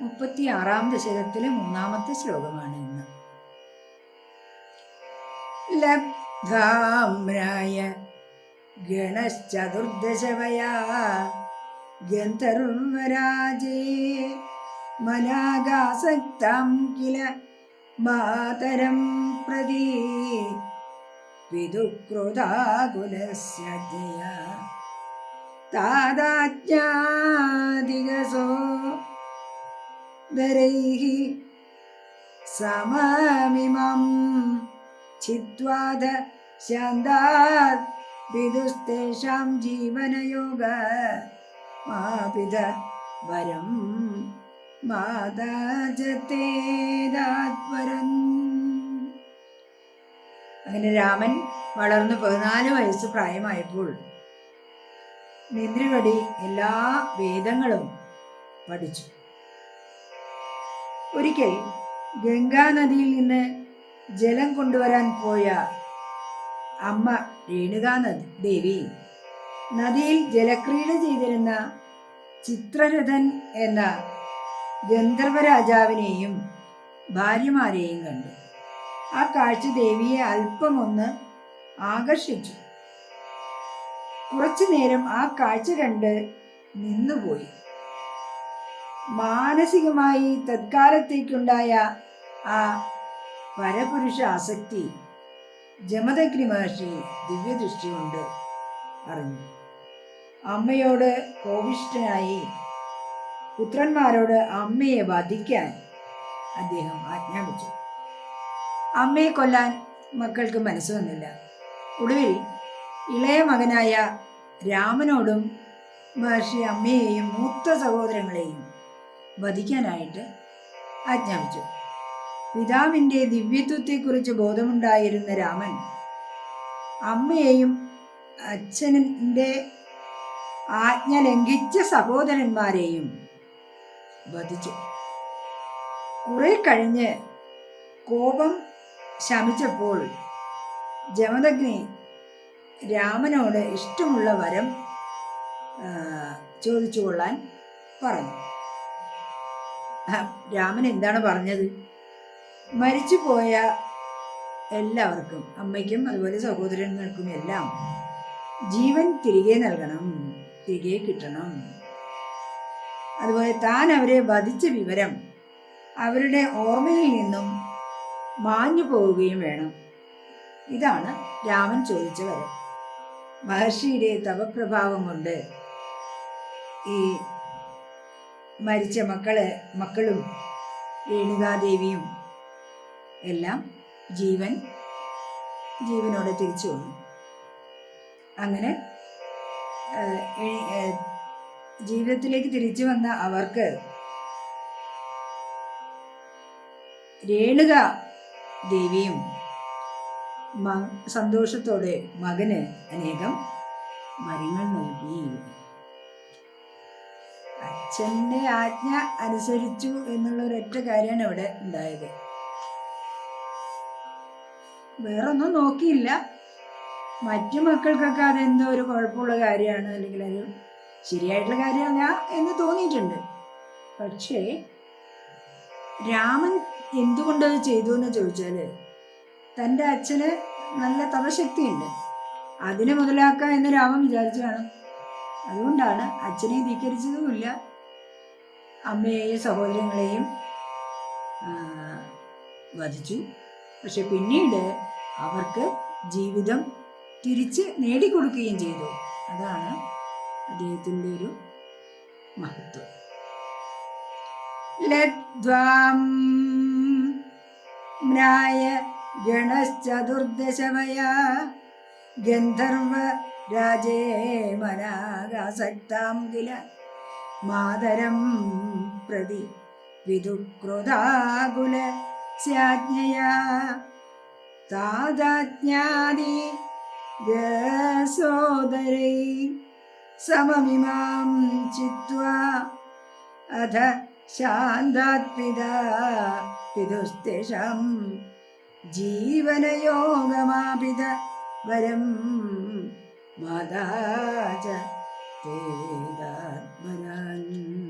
മുപ്പത്തി ആറാം ദശകത്തിലെ മൂന്നാമത്തെ ശ്ലോകമാണ് ഇന്ന്. ലബ്ധാമ്രായ ഗണശ്ചതുർദശവയാ ഗന്ധർവരാജേ മനാകാസക്താം കില മാതരം പ്രതി പിതുക്രോധാകുലസ്യ ജയ. താദാജ്ഞാദികസോ ദരൈः സമമിമം ചിത്വാദ ശാന്താത് വിദുസ്തേഷാം ജീവനയോഗ മാപിത വരം മാതാജത്തേതാത്പരം അങ്ങനെ രാമൻ വളർന്ന് പതിനാല് വയസ്സ് പ്രായമായപ്പോൾ നിദ്രകടി എല്ലാ വേദങ്ങളും പഠിച്ചു. ഒരിക്കൽ ഗംഗാനദിയിൽ നിന്ന് ജലം കൊണ്ടുവരാൻ പോയ അമ്മ രേണുകാ ദേവി നദിയിൽ ജലക്രീഡ ചെയ്തിരുന്ന ചിത്രരഥൻ എന്ന ഗന്ധർവരാജാവിനെയും ഭാര്യമാരെയും കണ്ടു. ആ കാഴ്ച ദേവിയെ അല്പമൊന്ന് ആകർഷിച്ചു. കുറച്ചു നേരം ആ കാഴ്ച കണ്ട് നിന്നുപോയി. മാനസികമായി തത്കാലത്തേക്കുണ്ടായ ആ പരപുരുഷ ആസക്തി ജമദഗ്നി മഹർഷി ദിവ്യദൃഷ്ടി കൊണ്ട് അറിഞ്ഞു അമ്മയോട് കോവിഷ്ഠനായി പുത്രന്മാരോട് അമ്മയെ വധിക്കാൻ അദ്ദേഹം ആജ്ഞാപിച്ചു. അമ്മയെ കൊല്ലാൻ മക്കൾക്ക് മനസ്സ് വന്നില്ല. ഒടുവിൽ ഇളയ മകനായ രാമനോടും മഹർഷി അമ്മയെയും മൂത്ത സഹോദരങ്ങളെയും വധിക്കാനായിട്ട് ആജ്ഞാപിച്ചു. പിതാവിന്റെ ദിവ്യത്വത്തെക്കുറിച്ച് ബോധമുണ്ടായിരുന്ന രാമൻ അമ്മയെയും അച്ഛനന്റെ ആജ്ഞ ലംഘിച്ച സഹോദരന്മാരെയും വധിച്ചു. കുറെ കഴിഞ്ഞ് കോപം ശമിച്ചപ്പോൾ ജമദഗ്നി രാമനോട് ഇഷ്ടമുള്ള വരം ചോദിച്ചുകൊള്ളാൻ ചോദിച്ചു കൊള്ളാൻ പറഞ്ഞു. രാമൻ എന്താണ് പറഞ്ഞത്? മരിച്ചു പോയ എല്ലാവർക്കും അമ്മയ്ക്കും അതുപോലെ സഹോദരങ്ങൾക്കും എല്ലാം ജീവൻ തിരികെ നൽകണം തിരികെ കിട്ടണം. അതുപോലെ താൻ അവരെ വധിച്ച വിവരം അവരുടെ ഓർമ്മയിൽ നിന്നും മാഞ്ഞു പോവുകയും വേണം. ഇതാണ് രാമൻ ചോദിച്ച വരം മഹർഷിയുടെ തപപ്രഭാവം കൊണ്ട് ഈ മരിച്ച മക്കൾ മക്കളും രേണുകാദേവിയും എല്ലാം ജീവൻ ജീവനോടെ തിരിച്ചു വന്നു. അങ്ങനെ ജീവിതത്തിലേക്ക് തിരിച്ചു വന്ന അവർക്ക് രേണുക ദേവിയും സന്തോഷത്തോടെ മകന് അനേകം മരങ്ങൾ നൽകി. അച്ഛന്റെ ആജ്ഞ അനുസരിച്ചു എന്നുള്ള ഒരൊറ്റ കാര്യമാണ് ഇവിടെ ഉണ്ടായത്. വേറൊന്നും നോക്കിയില്ല. മറ്റു മക്കൾക്കൊക്കെ അതെന്തോ ഒരു കുഴപ്പമുള്ള കാര്യമാണ് അല്ലെങ്കിൽ അത് ശരിയായിട്ടുള്ള കാര്യമല്ല എന്ന് തോന്നിയിട്ടുണ്ട്. പക്ഷേ രാമൻ എന്തുകൊണ്ട് അത് ചെയ്തു എന്ന് ചോദിച്ചാൽ തന്റെ അച്ഛന് നല്ല തപശക്തിയുണ്ട്. അതിനെ മുതലാക്കാം എന്ന് രാമൻ വിചാരിച്ചു കാണും അതുകൊണ്ടാണ് അച്ഛനെ ധിക്കരിച്ചതുമില്ല. അമ്മയെയും സഹോദരങ്ങളെയും വധിച്ചു. പക്ഷെ പിന്നീട് അവർക്ക് ജീവിതം തിരിച്ച് നേടിക്കൊടുക്കുകയും ചെയ്തു. അതാണ് അദ്ദേഹത്തിന്റെ ഒരു മഹത്വം. ലദ്വാം മ്രായ ഗണശ്ചതുർദശവയാ ഗന്ധർവ രാജേ മനാകാസക്താം കില മാതരം പ്രതി വിദുക്രോതാകുല രസോദരൈ സമമിമാം ചിത്വാ. അധ ശാന്താത്പിതാ പിതുസ്തേഷാം ജീവനയോഗമാപിത വരം മാതാ ച തേ varal.